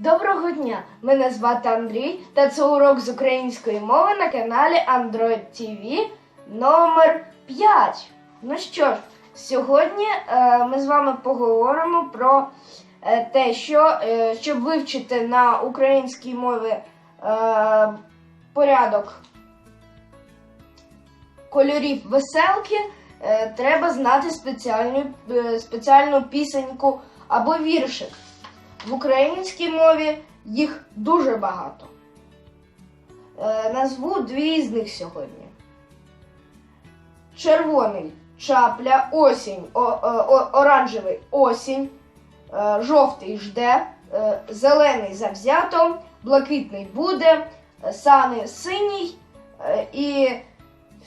Доброго дня! Мене звати Андрій та це урок з української мови на каналі Android TV номер 5. Ну що ж, сьогодні е, ми з вами поговоримо про е, те, що е, щоб вивчити на українській мові е, порядок кольорів веселки, е, треба знати спеціальну, е, спеціальну пісеньку або віршик. В українській мові їх дуже багато. Е, назву дві з них сьогодні. Червоний чапля, осінь, о, о, о- оранжевий осінь, е, жовтий жде, е, зелений завзято, блакитний буде, е, сани синій е, і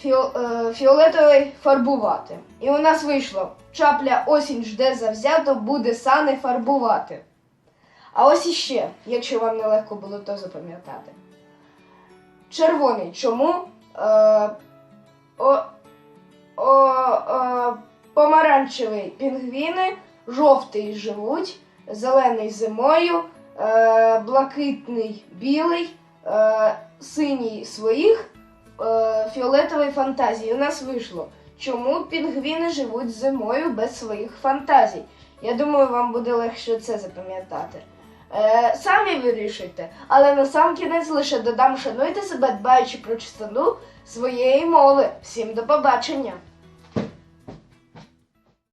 е, фіолетовий фарбувати. І у нас вийшло: чапля осінь жде завзято, буде сани фарбувати. А ось іще, якщо вам нелегко було то запам'ятати. Червоний чому? Е, о, о, е, помаранчевий пінгвіни, жовтий живуть, зелений зимою, е, блакитний білий, е, синій своїх, е, фіолетовий фантазії. У нас вийшло. Чому пінгвіни живуть зимою без своїх фантазій? Я думаю, вам буде легше це запам'ятати. Е, самі вирішуйте, але на сам кінець лише додам, шануйте себе, дбаючи про чистоту своєї мови. Всім до побачення!